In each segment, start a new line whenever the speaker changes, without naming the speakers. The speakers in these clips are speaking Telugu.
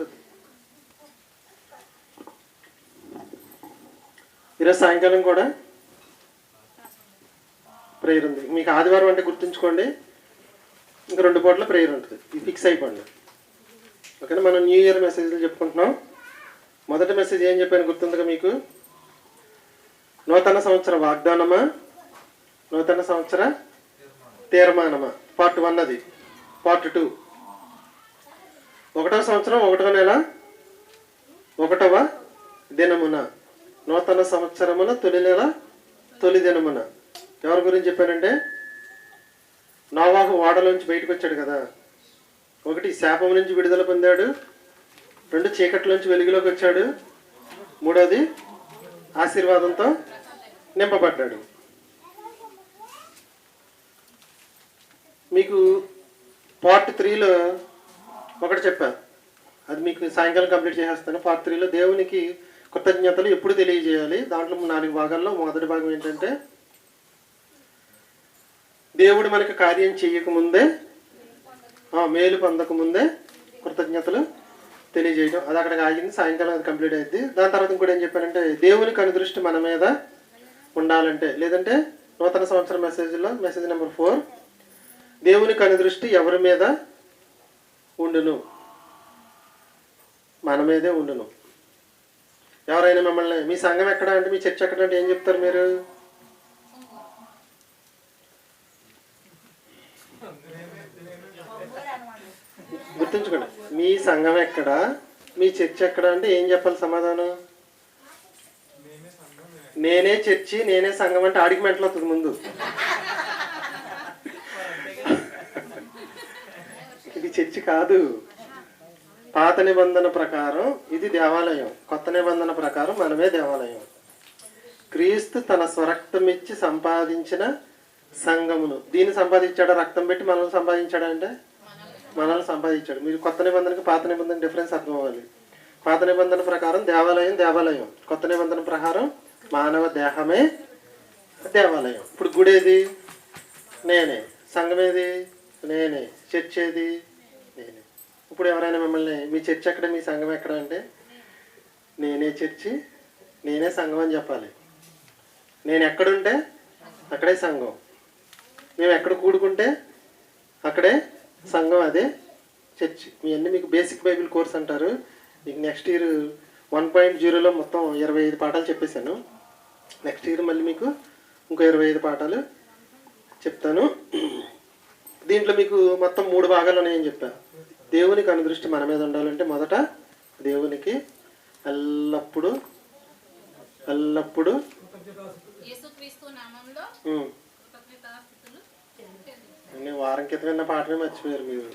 ఉంటుంది. ఈరోజు సాయంకాలం కూడా ప్రేయర్ ఉంది. మీకు ఆదివారం అంటే గుర్తుంచుకోండి. ఇంకా రెండు పూట్ల ప్రేయర్ ఉంటుంది. ఇది ఫిక్స్ అయిపోండి. ఓకేనా? మనం న్యూ ఇయర్ మెసేజ్లు చెప్పుకుంటున్నాం. మొదటి మెసేజ్ ఏం చెప్పాను గుర్తుందిగా మీకు? నూతన సంవత్సర వాగ్దానమా? నూతన సంవత్సర తీర్మానమా? పార్ట్ వన్ అది. Part two. ఒకటవ సంవత్సరం ఒకటవ నెల ఒకటవ దినమున నూతన సంవత్సరమున తొలి నెల తొలి దినమున. ఎవరి గురించి చెప్పానంటే నోవాహు వాడలోంచి బయటకు వచ్చాడు కదా. ఒకటి శాపం నుంచి విడుదల పొందాడు. రెండు చీకట్లోంచి వెలుగులోకి వచ్చాడు. మూడవది ఆశీర్వాదంతో నింపబడ్డాడు. మీకు పార్ట్ త్రీలో ఒకటి చెప్పాను. అది మీకు సాయంకాలం కంప్లీట్ చేసేస్తాను. పార్ట్ త్రీలో దేవునికి కృతజ్ఞతలు ఎప్పుడు తెలియజేయాలి? దాంట్లో నాలుగు భాగాల్లో మొదటి భాగం ఏంటంటే దేవుడు మనకి కార్యం చేయకముందే మేలు పొందకముందే కృతజ్ఞతలు తెలియజేయడం అది అక్కడికి ఆగింది. సాయంకాలం అది కంప్లీట్ అయింది దాని తర్వాత ఇంకోటి ఏం చెప్పానంటే దేవునికి అనుదృష్టి మన మీద ఉండాలంటే. లేదంటే నూతన సంవత్సరం మెసేజ్లో మెసేజ్ నెంబర్ ఫోర్ దేవునికి అనుదృష్టి ఎవరి మీద ఉండును. మన మీదే ఉండును. ఎవరైనా మిమ్మల్ని మీ సంఘం ఎక్కడ అంటే మీ చర్చ్ ఎక్కడ అంటే ఏం చెప్తారు మీరు? గుర్తుంచుకోండి. మీ సంఘం ఎక్కడ? మీ చర్చ ఎక్కడ అంటే ఏం చెప్పాలి సమాధానం? నేనే చర్చి నేనే సంఘం అంటే ఆడికి మెంటలు వస్తుంది ముందు. చర్చి కాదు. పాత నిబంధన ప్రకారం ఇది దేవాలయం. కొత్త నిబంధన ప్రకారం మనమే దేవాలయం. క్రీస్తు తన స్వరక్తం ఇచ్చి సంపాదించిన సంఘమును. దీన్ని సంపాదించాడు? రక్తం పెట్టి మనల్ని సంపాదించాడంటే మనల్ని సంపాదించాడు. మీరు కొత్త నిబంధనకి పాత నిబంధన డిఫరెన్స్ అర్థం అవ్వాలి. పాత నిబంధన ప్రకారం దేవాలయం దేవాలయం. కొత్త నిబంధన ప్రకారం మానవ దేహమే దేవాలయం. ఇప్పుడు గుడేది? నేనే. సంఘమేది? నేనే. చర్చేది? ఇప్పుడు ఎవరైనా మిమ్మల్ని మీ చర్చ్ ఎక్కడ మీ సంఘం ఎక్కడ అంటే నేనే చర్చి నేనే సంఘం అని చెప్పాలి. నేను ఎక్కడుంటే అక్కడే సంఘం. మేము ఎక్కడ కూడుకుంటే అక్కడే సంఘం అదే చర్చ్. మీ అన్ని మీకు బేసిక్ బైబిల్ కోర్స్ అంటారు. మీకు నెక్స్ట్ ఇయర్ వన్ పాయింట్ జీరోలో మొత్తం ఇరవై ఐదు పాఠాలు చెప్పేశాను. నెక్స్ట్ ఇయర్ మళ్ళీ మీకు ఇంకో ఇరవై ఐదు పాఠాలు చెప్తాను. దీంట్లో మీకు మొత్తం మూడు భాగాలు ఉన్నాయని చెప్పాను దేవునికి అనుదృష్టి మన మీద ఉండాలంటే మొదట దేవునికి ఎల్లప్పుడూ ఎల్లప్పుడూ వారం క్రితం విన్న పాఠమే మర్చిపోయారు మీరు.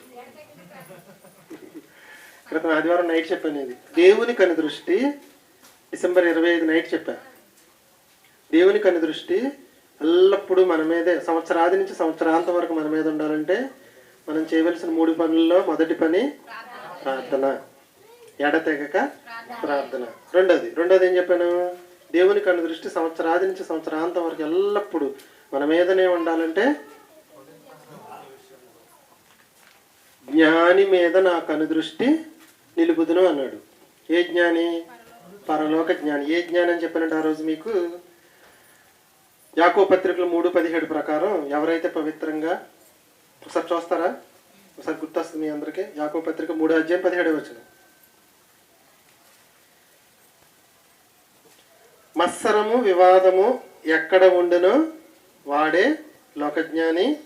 క్రితం ఆదివారం నైట్ చెప్పాను ఇది దేవుని కని దృష్టి డిసెంబర్ ఇరవై ఐదు నైట్ చెప్పాను దేవుని కని దృష్టి ఎల్లప్పుడూ మన మీదే సంవత్సరాది నుంచి సంవత్సరాంతం వరకు మన మీద ఉండాలంటే మనం చేయవలసిన మూడు పనుల్లో మొదటి పని ప్రార్థన. ఎడతెగక ప్రార్థన. రెండోది రెండోది ఏం చెప్పాను? దేవుని కన్ను దృష్టి సంవత్సరాది నుంచి సంవత్సరాంతం వరకు ఎల్లప్పుడూ మన మీదనే ఉండాలంటే జ్ఞాని మీద నా కనుదృష్టి నిలుపుదును అన్నాడు. ఏ జ్ఞాని? పరలోక జ్ఞాని. ఏ జ్ఞానం అని ఆ రోజు మీకు? యాకో పత్రికలు మూడు పదిహేడు ప్రకారం ఎవరైతే పవిత్రంగా ఒకసారి చూస్తారా? ఒకసారి గుర్తొస్తుంది మీ అందరికీ. యాకో పత్రిక మూడు అధ్యాయం పదిహేడు వచ్చిన మత్సరము వివాదము ఎక్కడ ఉండునో? వాడే లోకజ్ఞాని.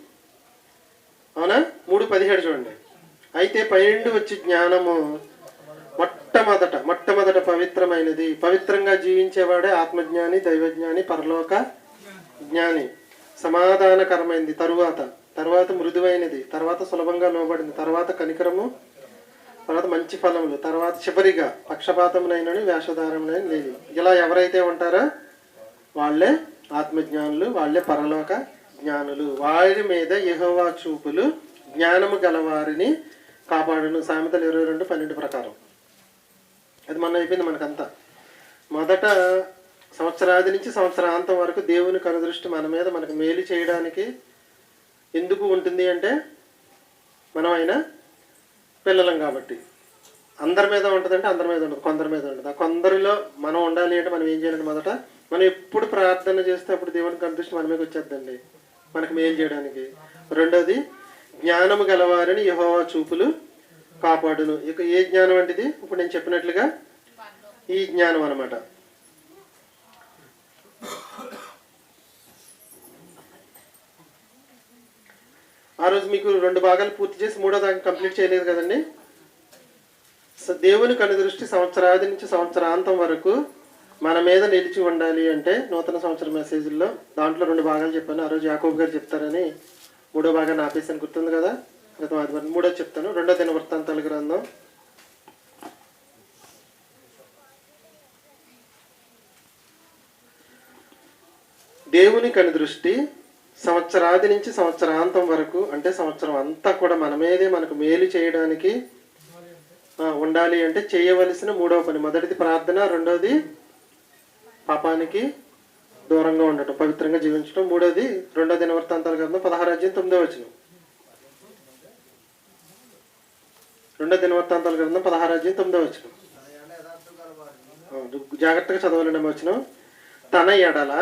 అవునా? మూడు పదిహేడు చూడండి. అయితే పైనుండి వచ్చి జ్ఞానము మొట్టమొదట మొట్టమొదట పవిత్రమైనది. పవిత్రంగా జీవించేవాడే ఆత్మజ్ఞాని దైవజ్ఞాని పరలోక జ్ఞాని. సమాధానకరమైంది తరువాత. తర్వాత మృదువైనది తర్వాత సులభంగా లోబడింది తర్వాత కనికరము తర్వాత మంచి ఫలములు తర్వాత చివరిగా పక్షపాతమునైనని వేషధారమునైన లేదు ఇలా ఎవరైతే ఉంటారో వాళ్ళే ఆత్మజ్ఞానులు వాళ్ళే పరలోక జ్ఞానులు. వారి మీద యహోవా చూపులు జ్ఞానము గలవారిని కాపాడును. సామెతలు ఇరవై రెండు పన్నెండు ప్రకారం. అది మొన్న అయిపోయింది మనకంతా. మొదట సంవత్సరాది నుంచి సంవత్సరాంతం వరకు దేవుని కనుదృష్టి మన మీద మనకు మేలు చేయడానికి ఎందుకు ఉంటుంది అంటే మనం ఆయన పిల్లలం కాబట్టి. అందరి మీద ఉంటుందంటే అందరి మీద ఉండదు కొందరి మీద ఉండదు. ఆ కొందరిలో మనం ఉండాలి అంటే మనం ఏం చేయాలంటే మొదట మనం ఎప్పుడు ప్రార్థన చేస్తే అప్పుడు దేవుడికి కందృష్టి మన మీద వచ్చేద్దండి. మనకు మేలు చేయడానికి. రెండోది జ్ఞానము గలవారిని యహోవా చూపులు కాపాడును. ఇక ఏ జ్ఞానం అంటిది? ఇప్పుడు నేను చెప్పినట్లుగా ఈ జ్ఞానం అనమాట ఆ రోజు మీకు రెండు భాగాలు పూర్తి చేసి మూడో దాకా కంప్లీట్ చేయలేదు కదండి? దేవుని దేవుని కనుదృష్టి సంవత్సరాది నుంచి సంవత్సరాంతం వరకు మన మీద నిలిచి ఉండాలి అంటే నూతన సంవత్సర మెసేజ్లో దాంట్లో రెండు భాగాలు చెప్పాను. ఆ రోజు యాకోబ్ గారు చెప్తారని మూడో భాగాన్ని ఆపేసాను గుర్తుంది కదా? గతం ఆదివారం. మూడో చెప్తాను. రెండో దిన వృత్తాంతాల గ్రంథం. దేవుని కనుదృష్టి సంవత్సరాది నుంచి సంవత్సరాంతం వరకు అంటే సంవత్సరం అంతా కూడా మన మీదే మనకు మేలు చేయడానికి ఉండాలి అంటే చేయవలసిన మూడవ పని. మొదటిది ప్రార్థన రెండవది పాపానికి దూరంగా ఉండటం పవిత్రంగా జీవించడం మూడవది రెండో దిన వృత్తాంతాల గ్రంథం పదహారు అధ్యాయం తొమ్మిదో వచ్చిన రెండో దిన వృత్తాంతాల గ్రంథం పదహారు అధ్యాయం తొమ్మిదో వచ్చిన జాగ్రత్తగా చదవాలండి వచ్చిన తన ఎడల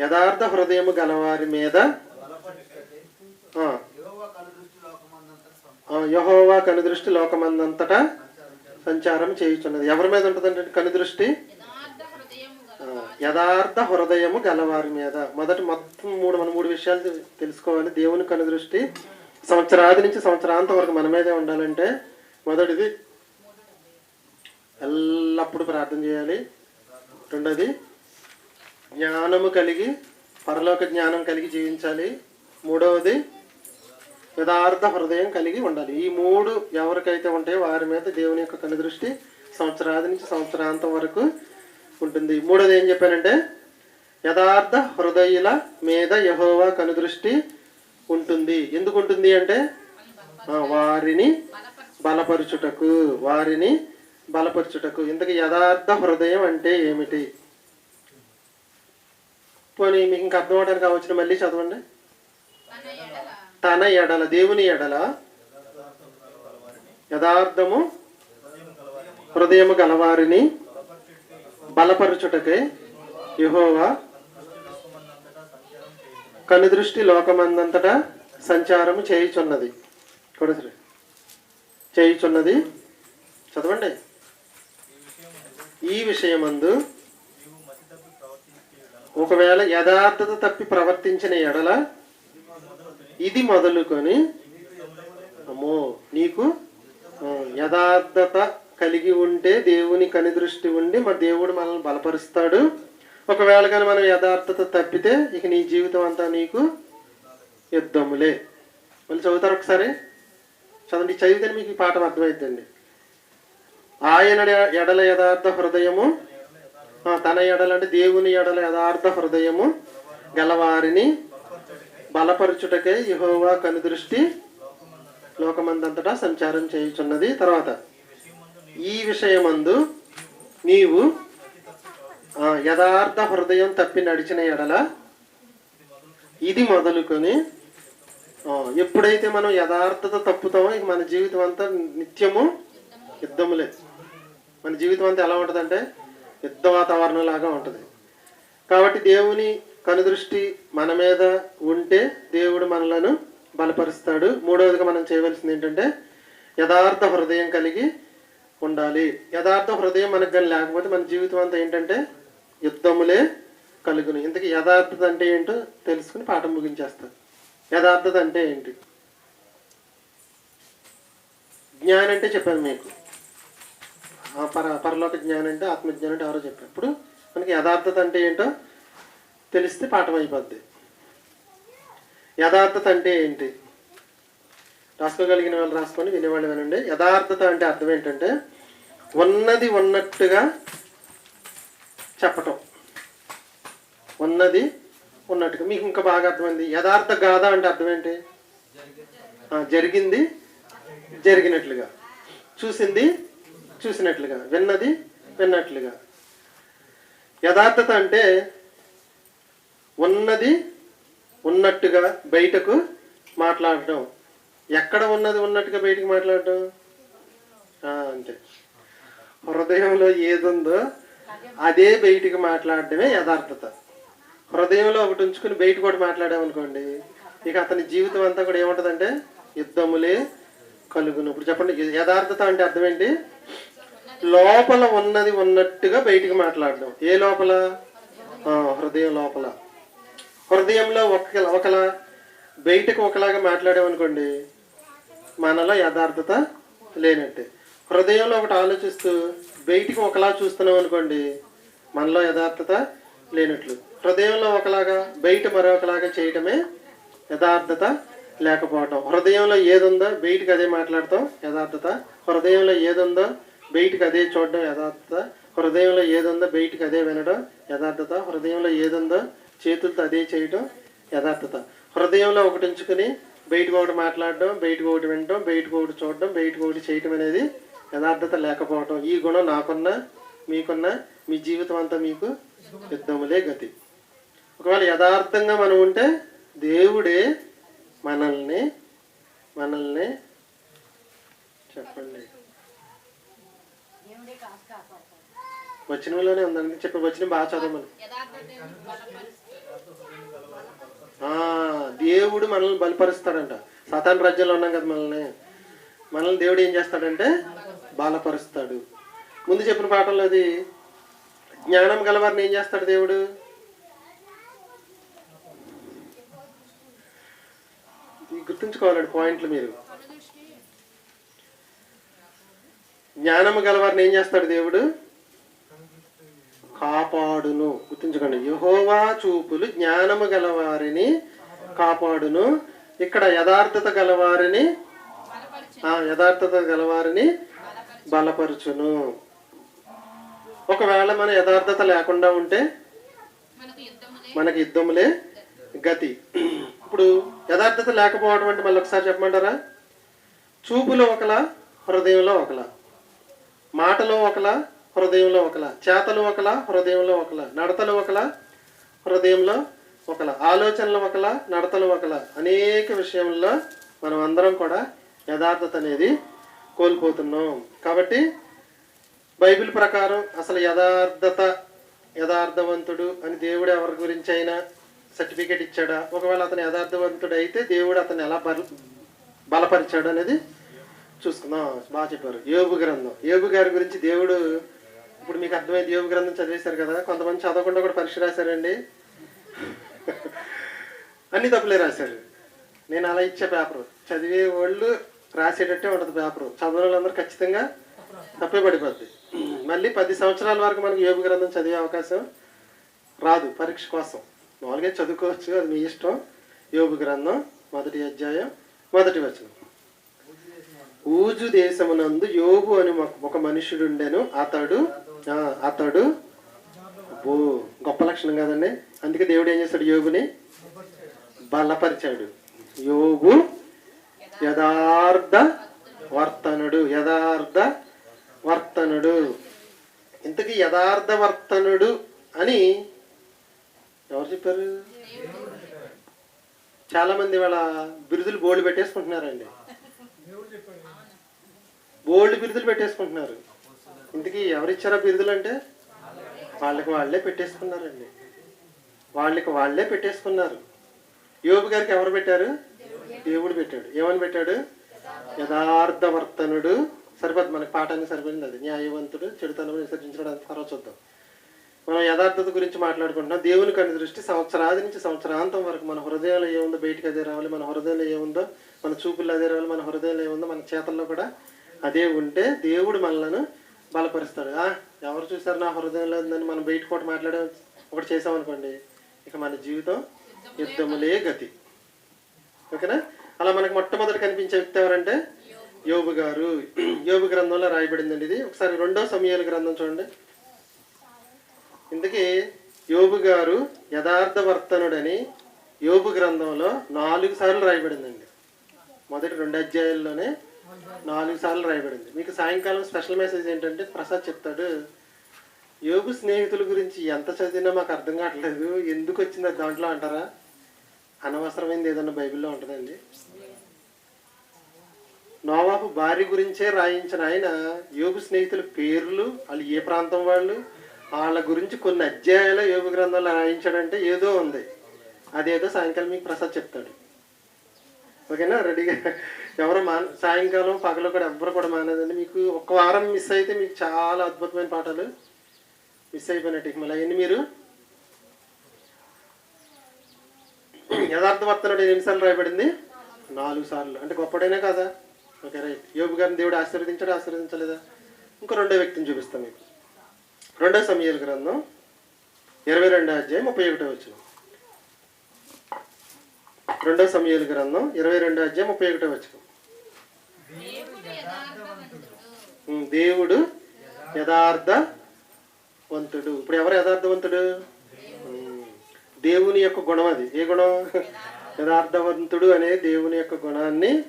యథార్థ హృదయం గలవారి మీద యహోవా కనుదృష్టి లోకమందంతటా సంచారం చేయుచున్నది. ఎవరి మీద ఉంటుందంటే కనుదృష్టి?
యథార్థ హృదయము
యథార్థ గలవారి మీద. మొదటి మొత్తం మూడు మన మూడు విషయాలు తెలుసుకోవాలి. దేవుని కనుదృష్టి సంవత్సరాది నుంచి సంవత్సరాంతం వరకు మన మీదే ఉండాలంటే మొదటిది ఎల్లప్పుడూ ప్రార్థన చేయాలి. రెండోది జ్ఞానము కలిగి పరలోక జ్ఞానం కలిగి జీవించాలి. మూడవది యథార్థ హృదయం కలిగి ఉండాలి. ఈ మూడు ఎవరికైతే ఉంటాయో వారి మీద దేవుని యొక్క కనుదృష్టి సంవత్సరాది నుంచి సంవత్సరాంతం వరకు ఉంటుంది. మూడోది ఏం చెప్పానంటే యథార్థ హృదయుల మీద యహోవా కనుదృష్టి ఉంటుంది. ఎందుకు ఉంటుంది అంటే వారిని బలపరుచుటకు వారిని బలపరుచుటకు. ఇంతకు యథార్థ హృదయం అంటే ఏమిటి? పోనీ మీకు ఇంకా అర్థం అవడానికి కావచ్చు మళ్ళీ చదవండి?
తన ఎడల
దేవుని ఎడల యథార్థము హృదయము గలవారిని బలపరచుటకై యెహోవా కనుదృష్టి లోకమందంతటా సంచారము చేయుచున్నది. కూడా సరే చేయుచున్నది. చదవండి. ఈ విషయమందు ఒకవేళ యథార్థత తప్పి ప్రవర్తించిన ఎడల ఇది మొదలుకొని అమ్మో నీకు యథార్థత కలిగి ఉంటే దేవుని కనిదృష్టి ఉండి మన దేవుడు మనల్ని బలపరుస్తాడు. ఒకవేళ కానీ మనం యథార్థత తప్పితే ఇక నీ జీవితం అంతా నీకు యుద్ధములే. మళ్ళీ చదువుతారు ఒకసారి? చదవండి చదివితే మీకు ఈ పాఠం అర్థమవుతుందండి ఆయన ఎడల యథార్థ హృదయము తన ఎడల అంటే దేవుని ఎడల యథార్థ హృదయము గలవారిని బలపరచుటకై యహోవా కనుదృష్టి లోకమందంతటా సంచారం చేయుచున్నది. తర్వాత ఈ విషయమందు నీవు యథార్థ హృదయం తప్పి నడిచిన ఎడల ఇది మొదలుకొని ఎప్పుడైతే మనం యథార్థత తప్పుతామో ఇక మన జీవితం అంతా నిత్యము యుద్ధములే. మన జీవితం అంతా ఎలా ఉంటుందంటే యుద్ధ వాతావరణం లాగా ఉంటుంది. కాబట్టి దేవుని కనుదృష్టి మన మీద ఉంటే దేవుడు మనలను బలపరుస్తాడు. మూడవదిగా మనం చేయవలసింది ఏంటంటే యథార్థ హృదయం కలిగి ఉండాలి. యథార్థ హృదయం మనకు కానీ లేకపోతే మన జీవితం అంతా ఏంటంటే యుద్ధములే కలుగును. ఇంతకీ యథార్థత అంటే ఏంటో తెలుసుకుని పాఠం ముగించేస్తారు యథార్థత అంటే ఏంటి? జ్ఞానం అంటే చెప్పాను మీకు. పర పరలోక జ్ఞానం అంటే ఆత్మజ్ఞానం అంటే ఎవరో చెప్పారు. ఇప్పుడు మనకి యథార్థత అంటే ఏంటో తెలిస్తే పాఠం అయిపోద్ది. యథార్థత అంటే ఏంటి? రాసుకోగలిగిన వాళ్ళు రాసుకొని వినేవాళ్ళు వినండి. యథార్థత అంటే అర్థం ఏంటంటే ఉన్నది ఉన్నట్టుగా చెప్పటం. ఉన్నది ఉన్నట్టుగా. మీకు ఇంకా బాగా అర్థమైంది. యథార్థ గాథ అంటే అర్థం ఏంటి? జరిగింది జరిగినట్లుగా. చూసింది చూసినట్లుగా విన్నది విన్నట్లుగా. యథార్థత అంటే ఉన్నది ఉన్నట్టుగా బయటకు మాట్లాడటం ఎక్కడ ఉన్నది ఉన్నట్టుగా బయటకు మాట్లాడటం అంతే. హృదయంలో ఏదుందో అదే బయటికి మాట్లాడడమే యథార్థత. హృదయంలో ఒకటి ఉంచుకుని బయట కూడా మాట్లాడామనుకోండి ఇక అతని జీవితం అంతా కూడా ఏముంటుందంటే యుద్ధములే కలుగును. ఇప్పుడు చెప్పండి యథార్థత అంటే అర్థం ఏంటి? లోపల ఉన్నది ఉన్నట్టుగా బయటికి మాట్లాడడం. ఏ లోపల? హృదయం లోపల. హృదయంలో ఒక ఒకలా బయటకు ఒకలాగా మాట్లాడామనుకోండి మనలో యథార్థత లేనట్టే. హృదయంలో ఒకటి ఆలోచిస్తూ బయటికి ఒకలా చూస్తున్నాం అనుకోండి మనలో యథార్థత లేనట్లు. హృదయంలో ఒకలాగా బయట మరొకలాగా చేయటమే యథార్థత లేకపోవటం. హృదయంలో ఏదుందో బయటికి అదే మాట్లాడతాం యథార్థత. హృదయంలో ఏదుందో బయటికి అదే చూడడం యథార్థత. హృదయంలో ఏదుందో బయటికి అదే వినడం యథార్థత. హృదయంలో ఏదుందో చేతులతో అదే చేయడం యథార్థత. హృదయంలో ఒకటి ఉంచుకుని బయటకు ఒకటి మాట్లాడడం బయటకు ఒకటి వినడం బయటకు ఒకటి చూడడం బయటకు ఒకటి చేయటం అనేది యథార్థత లేకపోవటం. ఈ గుణం నాకున్న మీకున్న మీ జీవితం అంతా మీకు యుద్ధములే గతి. ఒకవేళ యథార్థంగా మనం ఉంటే దేవుడే మనల్ని మనల్ని చెప్పండి. వచనంలోనే ఉందండి. చెప్పి వచనం బాగా చదవమని దేవుడు మనల్ని బలపరుస్తాడంట. సతాన్ రాజ్యంలో ఉన్నాం కదా మనల్ని. మనల్ని దేవుడు ఏం చేస్తాడంటే బలపరుస్తాడు. ముందు చెప్పిన పాఠంలో అది జ్ఞానం గలవారిని ఏం చేస్తాడు దేవుడు? గుర్తుంచుకోవాలండి పాయింట్లు మీరు. జ్ఞానము గలవారిని ఏం చేస్తాడు దేవుడు? కాపాడును. గుర్తుంచుకోండి. యహోవా చూపులు జ్ఞానము గలవారిని కాపాడును. ఇక్కడ యథార్థత గలవారిని యథార్థత గలవారిని బలపరుచును. ఒకవేళ మన యథార్థత లేకుండా ఉంటే
మనకి యుద్ధములే
గతి. ఇప్పుడు యథార్థత లేకపోవడం అంటే మళ్ళీ ఒకసారి చెప్పమంటారా? చూపులో ఒకలా హృదయంలో ఒకలా. మాటలో ఒకలా హృదయంలో ఒకలా చేతలు ఒకలా హృదయంలో ఒకలా నడతలు ఒకలా హృదయంలో ఒకలా ఆలోచనలు ఒకలా నడతలు ఒకలా అనేక విషయంలో మనం అందరం కూడా యథార్థత అనేది కోల్పోతున్నాం. కాబట్టి బైబిల్ ప్రకారం అసలు యథార్థత యథార్థవంతుడు అని దేవుడు ఎవరి గురించి అయినా సర్టిఫికేట్ ఇచ్చాడా? ఒకవేళ అతను యథార్థవంతుడు అయితే దేవుడు అతను ఎలా బల బలపరిచాడు అనేది చూసుకుందాం. బాగా చెప్పారు. యోగు గ్రంథం. యోగు గారి గురించి దేవుడు ఇప్పుడు మీకు అర్థమైంది. యోగ గ్రంథం చదివేశారు కదా కొంతమంది చదవకుండా కూడా పరీక్ష రాశారండి. అన్ని తప్పులే రాశారు. నేను అలా ఇచ్చే పేపర్. చదివే వాళ్ళు రాసేటట్టే ఉంటుంది పేపర్. చదవని వాళ్ళందరూ ఖచ్చితంగా తప్పే పడిపోద్ది. మళ్ళీ పది సంవత్సరాల వరకు మనకి యోగ గ్రంథం చదివే అవకాశం రాదు పరీక్ష కోసం. మామూలుగా చదువుకోవచ్చు అది మీ ఇష్టం. యోగు గ్రంథం మొదటి అధ్యాయం మొదటి వచనం. ఊజు దేశమునందు యోగు అని ఒక- ఒక మనుషుడుండెను. అతడు అతడు అబ్బో గొప్ప లక్షణం కదండి. అందుకే దేవుడు ఏం చేస్తాడు యోగుని? బలపరిచాడు. యోగు యథార్థ వర్తనుడు యథార్థ వర్తనుడు. ఇంతకీ యథార్థ వర్తనుడు అని ఎవరు చెప్పారు? చాలా మంది వాళ్ళ బిరుదులు బోల్డ్ పెట్టేసుకుంటున్నారండి. బోల్డ్ బిరుదులు పెట్టేసుకుంటున్నారు. ఇంతకీ ఎవరిచ్చారా బిరుదులు అంటే వాళ్ళకి వాళ్ళే పెట్టేసుకున్నారండి. వాళ్ళకి వాళ్ళే పెట్టేసుకున్నారు. యోబు గారికి ఎవరు పెట్టారు? దేవుడు పెట్టాడు. ఏమని పెట్టాడు? యథార్థవర్తనుడు. సరిపోద్ది మనకి పాఠానికి సరిపోయింది అది. న్యాయవంతుడు చెడుతనం విసర్జించడానికి తర్వాత చూద్దాం. మనం యథార్థత గురించి మాట్లాడుకుంటున్నాం. దేవుని కని దృష్టి సంవత్సరాది నుంచి సంవత్సరాంతం వరకు మన హృదయంలో ఏముందో బయటికి అదే రావాలి మన హృదయంలో ఏముందో మన చూపుల్లో అదే రావాలి మన హృదయంలో ఏముందో మన చేతల్లో కూడా అదే ఉంటే దేవుడు మనలను బలపరుస్తాడు. ఎవరు చూసారు నా హృదయంలో ఉందని మనం బయట కూడా మాట్లాడే ఒకటి చేసామనుకోండి ఇక మన జీవితం యుద్ధములే గతి. ఓకేనా? అలా మనకు మొట్టమొదటి కనిపించే వ్యక్తి ఎవరంటే యోబు గారు. యోబు గ్రంథంలో రాయబడిందండి ఇది. ఒకసారి రెండో సమయాల గ్రంథం చూడండి. ఇందుకే యోబు గారు యథార్థవర్తనుడని యోబు గ్రంథంలో నాలుగు సార్లు రాయబడిందండి. మొదటి రెండు అధ్యాయాల్లోనే నాలుగు సార్లు రాయబడింది. మీకు సాయంకాలం స్పెషల్ మెసేజ్ ఏంటంటే ప్రసాద్ చెప్తాడు యోగు స్నేహితుల గురించి ఎంత చదివినా మాకు అర్థం కావట్లేదు. ఎందుకు వచ్చింది అది దాంట్లో అంటారా? అనవసరమైంది ఏదన్నా బైబిల్లో ఉంటుందండి. నోవాహు భార్య గురించే రాయించిన ఆయన యోగు స్నేహితుల పేర్లు వాళ్ళు ఏ ప్రాంతం వాళ్ళు వాళ్ళ గురించి కొన్ని అధ్యాయాలు యోగు గ్రంథంలో రాయించాడంటే ఏదో ఉంది. అదేదో సాయంకాలం మీకు ప్రసాద్ చెప్తాడు. ఓకేనా? రెడీగా? ఎవరు మా సాయంకాలం పగలు కూడా ఎవ్వరు కూడా మానేదండి. మీకు ఒక వారం మిస్ అయితే మీకు చాలా అద్భుతమైన పాటలు మిస్ అయిపోయినట్టు ఇక మళ్ళీ అవన్నీ మీరు యథార్థవర్తనుడు నిమిషాలు రాయబడింది. నాలుగు సార్లు. అంటే గొప్పడైనా కదా? Okay right. యోగు గారిని దేవుడు ఆశీర్వదించాడు ఆశీర్వదించలేదా? ఇంకో రెండో వ్యక్తిని చూపిస్తాం మీకు. రెండో సమయాల గ్రంథం ఇరవై రెండో అధ్యాయం ముప్పై ఒకటో వచ్చిన రెండో సమయాల గ్రంథం ఇరవై రెండో అధ్యాయం ముప్పై ఒకటో వచ్చిన
దేవుడు యథార్థవంతుడు.
ఇప్పుడు ఎవరు యథార్థవంతుడు? దేవుని యొక్క గుణం అది. ఏ గుణం? యథార్థవంతుడు అనే దేవుని యొక్క గుణాన్ని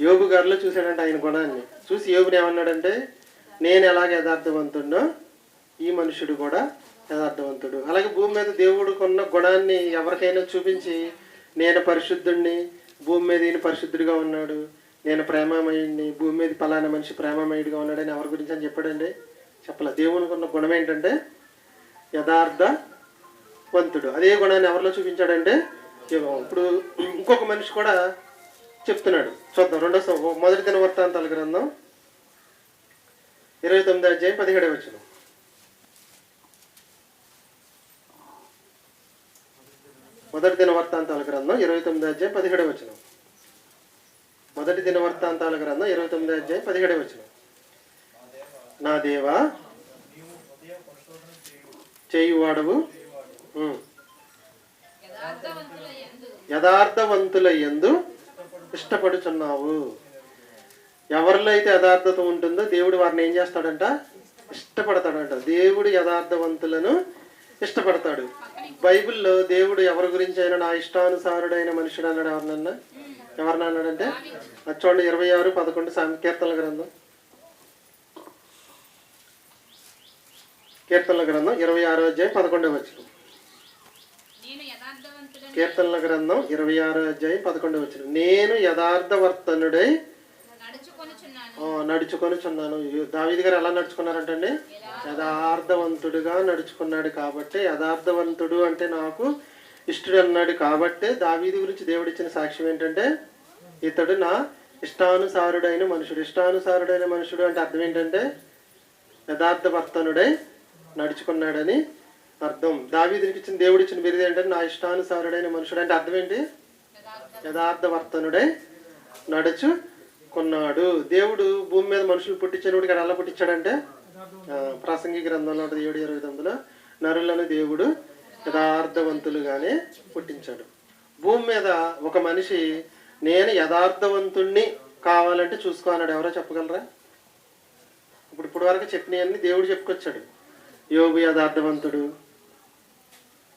యోగు గారిలో చూశాడంటే ఆయన గుణాన్ని. చూసి యోగుని ఏమన్నాడంటే నేను ఎలాగ యథార్థవంతుడో ఈ మనుషుడు కూడా యథార్థవంతుడు. అలాగే భూమి మీద దేవుడుకున్న గుణాన్ని ఎవరికైనా చూపించి నేను పరిశుద్ధుణ్ణి భూమి మీద ఈయన పరిశుద్ధుడిగా ఉన్నాడు నేను ప్రేమమయుడిని భూమి మీద పలానా మనిషి ప్రేమమయుడిగా ఉన్నాడని ఎవరి గురించి అని చెప్పాడండి? చెప్పలే. దేవునికి ఉన్న గుణం ఏంటంటే యథార్థ వంతుడు. అదే గుణాన్ని ఎవరిలో చూపించాడంటే ఇప్పుడు ఇంకొక మనిషి కూడా చెప్తున్నాడు. చూద్దాం. రెండో సం- మొదటి దిన వర్తాంతాల గ్రంథం ఇరవై తొమ్మిది అధ్యాయం పదిహేడే వచ్చిన మొదటి దిన వర్తాంతాల గ్రంథం ఇరవై తొమ్మిది అధ్యాయం పదిహేడే వచ్చినాం మొదటి దిన వర్తాంతాల గ్రంథం ఇరవై తొమ్మిది అధ్యాయం పదిహేడే వచ్చిన నా దేవా చేయువాడవు?
యథార్థవంతుల
ఎందు ఇష్టపడుచున్నావు. ఎవరిలో అయితే యథార్థత ఉంటుందో దేవుడు వారిని ఏం చేస్తాడంట? ఇష్టపడతాడంట. దేవుడు యథార్థవంతులను ఇష్టపడతాడు. బైబిల్లో దేవుడు ఎవరి గురించి అయినా నా ఇష్టానుసారుడైన మనుషుడు అన్నాడు ఎవరినన్నా? ఎవరిని అన్నాడంటే అది చూడండి ఇరవై ఆరు పదకొండు కీర్తనల గ్రంథం. కీర్తనల గ్రంథం ఇరవై ఆరో అధ్యాయం పదకొండవ వచ్చిన కీర్తనల గ్రంథం ఇరవై ఆరో అధ్యాయం పదకొండవ వచ్చిన నేను యథార్థవర్తనుడై
నడుచుకొనుచున్నాను.
దావీది గారు ఎలా నడుచుకున్నారంటండి? యథార్థవంతుడుగా నడుచుకున్నాడు కాబట్టి యథార్థవంతుడు అంటే నాకు ఇష్టడు అన్నాడు కాబట్టే దావీది గురించి దేవుడు ఇచ్చిన సాక్ష్యం ఏంటంటే ఇతడు నా ఇష్టానుసారుడైన మనుషుడు. ఇష్టానుసారుడైన మనుషుడు అంటే అర్థం ఏంటంటే యథార్థవర్తనుడై నడుచుకున్నాడని అర్థం. దావీదునికి ఇచ్చిన దేవుడు ఇచ్చిన బిరుదు ఏంటంటే నా ఇష్టానుసారుడైన మనుషుడు అంటే అర్థం ఏంటి?
యథార్థ
వర్తనుడై నడుచుకున్నాడు. దేవుడు భూమి మీద మనుషులు పుట్టించినప్పుడు ఇక్కడ ఎలా పుట్టించాడంటే ప్రాసంగిక ప్రసంగి గ్రంథంలో ఉంటుంది ఏడు ఇరవై తొమ్మిదిలో నరులను దేవుడు యథార్థవంతులుగానే పుట్టించాడు. భూమి మీద ఒక మనిషి నేను యథార్థవంతుణ్ణి కావాలంటే చూసుకో అన్నాడు ఎవరో చెప్పగలరా? ఇప్పుడు ఇప్పుడు వరకు చెప్పినవన్నీ దేవుడు చెప్పుకొచ్చాడు. యోగు యథార్థవంతుడు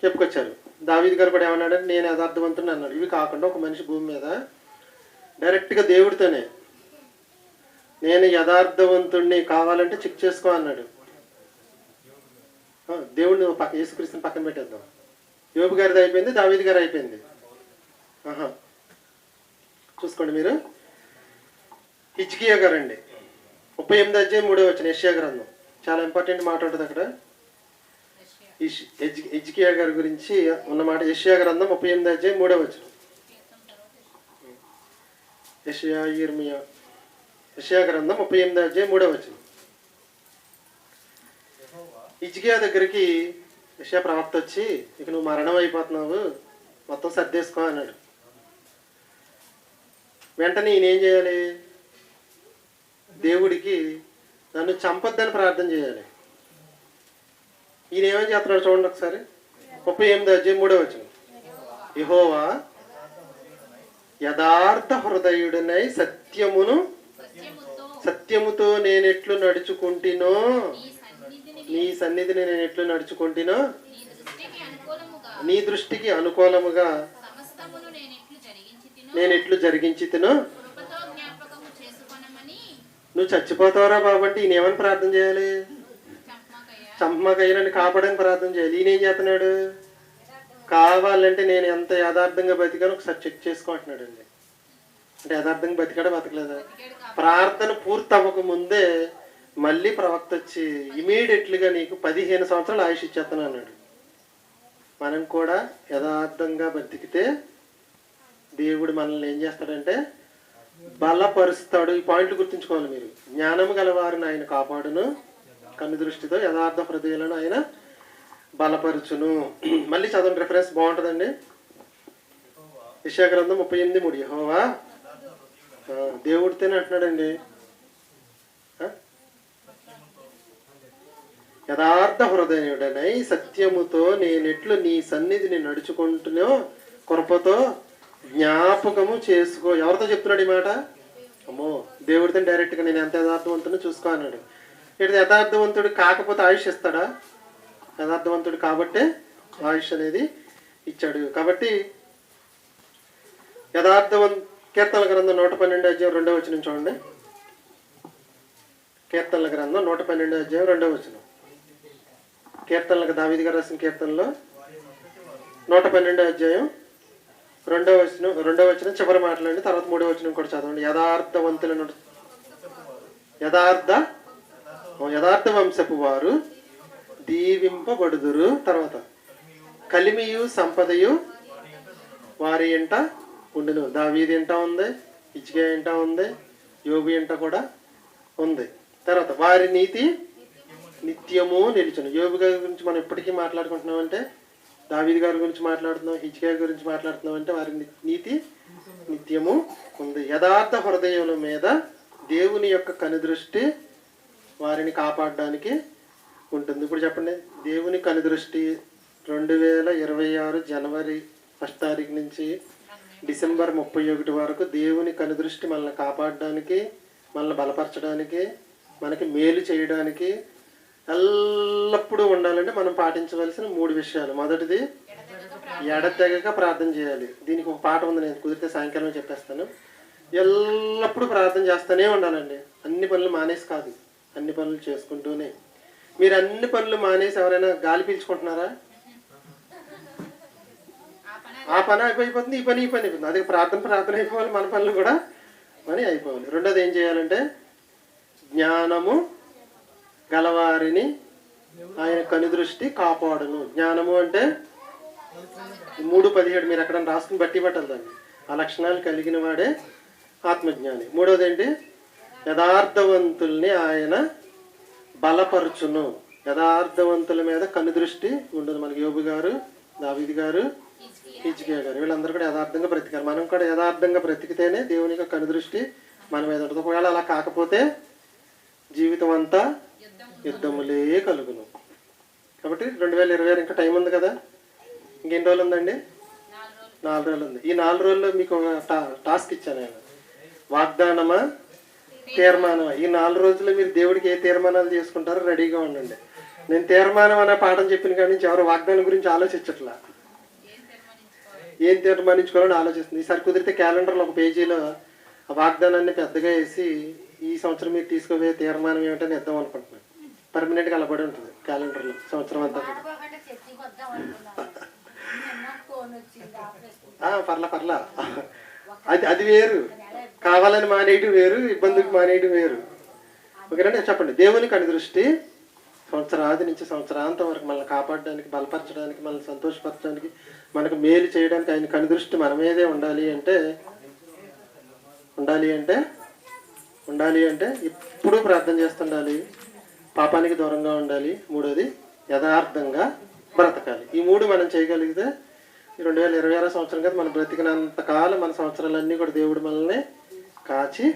చెప్పుకొచ్చారు. దావీద్ గారు కూడా ఏమన్నాడంటే నేను యథార్థవంతుని అన్నాడు. ఇవి కాకుండా ఒక మనిషి భూమి మీద డైరెక్ట్గా దేవుడితోనే నేను యథార్థవంతుణ్ణి కావాలంటే చెక్ చేసుకో అన్నాడు. దేవుడిని పక్క యేసుక్రీస్తుని పక్కన పెట్టేద్దాం. యోబు గారిది అయిపోయింది దావీద్ గారు అయిపోయింది. ఆహా. చూసుకోండి మీరు. హిజ్కియా గారు అండి ముప్పై ఎనిమిది అధ్యాయం మూడో వచ్చిన యష్యా గ్రంథం. చాలా ఇంపార్టెంట్ మాట ఉంటుంది అక్కడ. ఎజ్కియా గారి గురించి ఉన్నమాట యష్యా గ్రంథం ముప్పై ఎనిమిది అధ్యాయం మూడో వచ్చిన యషయా. ఇర్మియా యషయా గ్రంథం ముప్పై ఎనిమిది అధ్యాయం మూడో వచ్చిన ఇజ్కియా దగ్గరికి యషయా ప్రవక్త వచ్చి ఇక నువ్వు మరణం అయిపోతున్నావు మొత్తం సర్దేసుకో అన్నాడు. వెంటనే ఈయన ఏం చేయాలి? దేవుడికి నన్ను చంపొద్దని ప్రార్థన చేయాలి. ఈయన ఏమని చేస్తున్నాడు చూడండి ఒకసారి. ముప్పై ఎనిమిది అధ్యాయం మూడో వచ్చిన యహోవా యథార్థ హృదయుడనై సత్యమును
సత్యముతో
సత్యముతో నేనెట్లు నడుచుకుంటినో?
నీ సన్నిధిని
నేను ఎట్లు నడుచుకుంటినో
నీ దృష్టికి అనుకూలముగా. నేను ఎట్లు జరిగించి తిను
నువ్వు చచ్చిపోతావరా బాబంటే ఈయన ఏమని ప్రార్థన చేయాలి?
చంపకయ్యా
చంపకయ్యనని కాపాడని ప్రార్థన చేయాలి. ఈయన ఏం చేస్తున్నాడు? కావాలంటే నేను ఎంత యథార్థంగా బతికానో ఒకసారి చెక్ చేసుకుంటున్నాడు అండి. అంటే యథార్థంగా బతికాడా బతకలేదా? ప్రార్థన పూర్తి అవ్వక ముందే మళ్ళీ ప్రవక్త వచ్చి ఇమీడియట్లీగా నీకు పదిహేను సంవత్సరాలు ఆయుష్ ఇచ్చేస్తాను అన్నాడు. మనం కూడా యథార్థంగా బతికితే దేవుడు మనల్ని ఏం చేస్తాడంటే బలపరుస్తాడు. ఈ పాయింట్లు గుర్తుంచుకోవాలి మీరు. జ్ఞానము గలవారిని ఆయన కాపాడును. కన్ను దృష్టితో యథార్థ హృదయాలను ఆయన బలపరుచును. మళ్ళీ చదవండి రిఫరెన్స్ బాగుంటుందండి. విషయగ్రంథం ముప్పై ఎనిమిది మూడు. యెహోవా. దేవుడితేనే దేవుడితోనే అంటున్నాడండి. యథార్థ హృదయుడనై సత్యముతో నేనెట్లు నీ సన్నిధిని నడుచుకుంటున్నో కృపతో జ్ఞాపకము చేసుకో. ఎవరితో చెప్తున్నాడు ఈ మాట? అమ్మో దేవుడితో డైరెక్ట్గా నేను ఎంత యథార్థవంతునో చూసుకో అన్నాడు. ఇక్కడ యథార్థవంతుడు కాకపోతే ఆయుష్ ఇస్తాడా? యథార్థవంతుడు కాబట్టే ఆయుష్ అనేది ఇచ్చాడు. కాబట్టి యథార్థవం కీర్తనల గ్రంథం నూట పన్నెండు అధ్యాయం రెండవ వచ్చిన చూడండి. కీర్తనల గ్రంథం నూట పన్నెండు అధ్యాయం రెండవ వచ్చిన కీర్తనలకు దావిది గారు రాసిన కీర్తనలో? నూట పన్నెండో అధ్యాయం రెండో వచ్చిన రెండో వచ్చిన చివరి మాటలండి తర్వాత మూడో వచ్చిన కూడా చదవండి. యథార్థవంతులను యథార్థ యథార్థ వంశపు వారు దీవింపబడుదురు. తర్వాత కలిమియు సంపదయు వారి ఇంట ఉండును. దావీది ఇంట ఉంది ఇచ్చిగా ఇంట ఉంది యోగి ఇంట కూడా ఉంది. తర్వాత వారి నీతి నిత్యము నిలుచును. యోగు గారి గురించి మనం ఎప్పటికీ మాట్లాడుకుంటున్నాం అంటే దావీది గారి గురించి మాట్లాడుతున్నాం హిజ్గా గురించి మాట్లాడుతున్నాం అంటే వారి నీతి నిత్యము ఉంది. యథార్థ హృదయముల మీద దేవుని యొక్క కనుదృష్టి వారిని కాపాడడానికి ఉంటుంది. ఇప్పుడు చెప్పండి. దేవుని కనుదృష్టి రెండు వేల ఇరవై ఆరు జనవరి ఫస్ట్ తారీఖు నుంచి డిసెంబర్ ముప్పై ఒకటి వరకు దేవుని కనుదృష్టి మనల్ని కాపాడడానికి మనల్ని బలపరచడానికి మనకి మేలు చేయడానికి ఎల్లప్పుడూ ఉండాలంటే మనం పాటించవలసిన మూడు విషయాలు. మొదటిది ఎడతెగక ప్రార్థన చేయాలి. దీనికి ఒక పాట ఉంది నేను కుదిరితే సాయంకాలం చెప్పేస్తాను. ఎల్లప్పుడూ ప్రార్థన చేస్తూనే ఉండాలండి. అన్ని పనులు మానేసి కాదు అన్ని పనులు చేసుకుంటూనే. మీరు అన్ని పనులు మానేసి ఎవరైనా గాలి పీల్చుకుంటున్నారా?
ఆ పని
అయిపోయిపోతుంది ఈ పని ఈ పని అయిపోతుంది. అదే ప్రార్థన ప్రార్థన అయిపోవాలి మన పనులు కూడా పని అయిపోవాలి. రెండోది ఏం చేయాలంటే జ్ఞానము గలవారిని ఆయన కనుదృష్టి కాపాడును. జ్ఞానము అంటే మూడు పదిహేడు మీరు ఎక్కడ రాసుకుని బట్టి పట్టాలి దాన్ని. ఆ లక్షణాలు కలిగిన వాడే ఆత్మజ్ఞాని. మూడోది ఏంటి యథార్థవంతుల్ని ఆయన బలపరుచును. యథార్థవంతుల మీద కనుదృష్టి ఉండదు. మనకి యోబు గారు దావిది గారు హిజ్కియా గారు వీళ్ళందరూ కూడా యథార్థంగా బ్రతికారు. మనం కూడా యథార్థంగా బ్రతికితేనే దేవుని యొక్క కనుదృష్టి మన మీద ఉంటుంది. ఒకవేళ అలా కాకపోతే జీవితం అంతా యుద్ధములే కలుగును. కాబట్టి రెండు వేల ఇరవై ఆరు ఇంకా టైం ఉంది కదా? ఇంకెన్ని రోజులు ఉందండి?
నాలుగు రోజులు
ఉంది. ఈ నాలుగు రోజుల్లో మీకు ఒక టా- టాస్క్ ఇచ్చాను నేను. వాగ్దానమా? తీర్మానమా? ఈ నాలుగు రోజుల్లో మీరు దేవుడికి ఏ తీర్మానాలు చేసుకుంటారో రెడీగా ఉండండి. నేను తీర్మానం అనే పాఠం చెప్పిన కాడి నుంచి ఎవరు వాగ్దానం గురించి ఆలోచించట్లా?
ఏం
ఏం తీర్మానించుకోవాలని ఆలోచిస్తుంది. ఈసారి కుదిరితే క్యాలెండర్లో ఒక పేజీలో ఆ వాగ్దానాన్ని పెద్దగా వేసి ఈ సంవత్సరం మీరు తీసుకోబోయే తీర్మానం ఏమిటని ఇద్దాం అనుకుంటున్నాను. పర్మనెంట్గా అలా పడి ఉంటుంది క్యాలెండర్లో సంవత్సరం అంతా పర్లా పర్లా. అది అది వేరు. కావాలని మానేయడం వేరు ఇబ్బందికి మానేయడం వేరు. ఓకేనండి చెప్పండి. దేవుని కని దృష్టి సంవత్సరాది నుంచి సంవత్సరాంతం వరకు మనల్ని కాపాడడానికి బలపరచడానికి మనల్ని సంతోషపరచడానికి మనకు మేలు చేయడానికి ఆయన కని దృష్టి మన మీదే ఉండాలి అంటే ఉండాలి అంటే ఉండాలి అంటే ఇప్పుడు ప్రార్థన చేస్తుండాలి. పాపానికి దూరంగా ఉండాలి. మూడోది యథార్థంగా బ్రతకాలి. ఈ మూడు మనం చేయగలిగితే ఈ రెండు వేల ఇరవై ఆరో సంవత్సరం కదా మనం బ్రతికినంత కాలం మన సంవత్సరాలన్నీ కూడా దేవుడు మనల్ని కాచి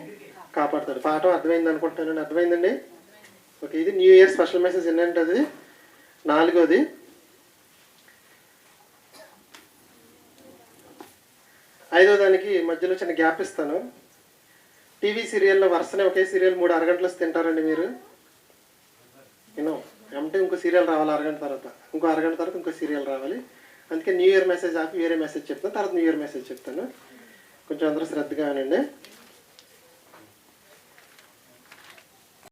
కాపాడుతాడు. పాఠం అర్థమైంది అనుకుంటున్నాను అర్థమైందండి? ఓకే ఇది న్యూ ఇయర్ స్పెషల్ మెసేజ్ ఏంటంటే అది? నాలుగోది ఐదో దానికి మధ్యలో చిన్న గ్యాప్ ఇస్తాను. టీవీ సీరియల్లో వరుసనే ఒకే సీరియల్ మూడు అరగంటలు తింటారండి మీరు. యూనో అంటే ఇంకో సీరియల్ రావాలి అరగంట తర్వాత. ఇంకో అరగంట తర్వాత ఇంకో సీరియల్ రావాలి. అందుకే న్యూ ఇయర్ మెసేజ్ ఆపి వేరే మెసేజ్ చెప్తాను తర్వాత న్యూ ఇయర్ మెసేజ్ చెప్తాను. కొంచెం అందరూ శ్రద్ధగా అనండి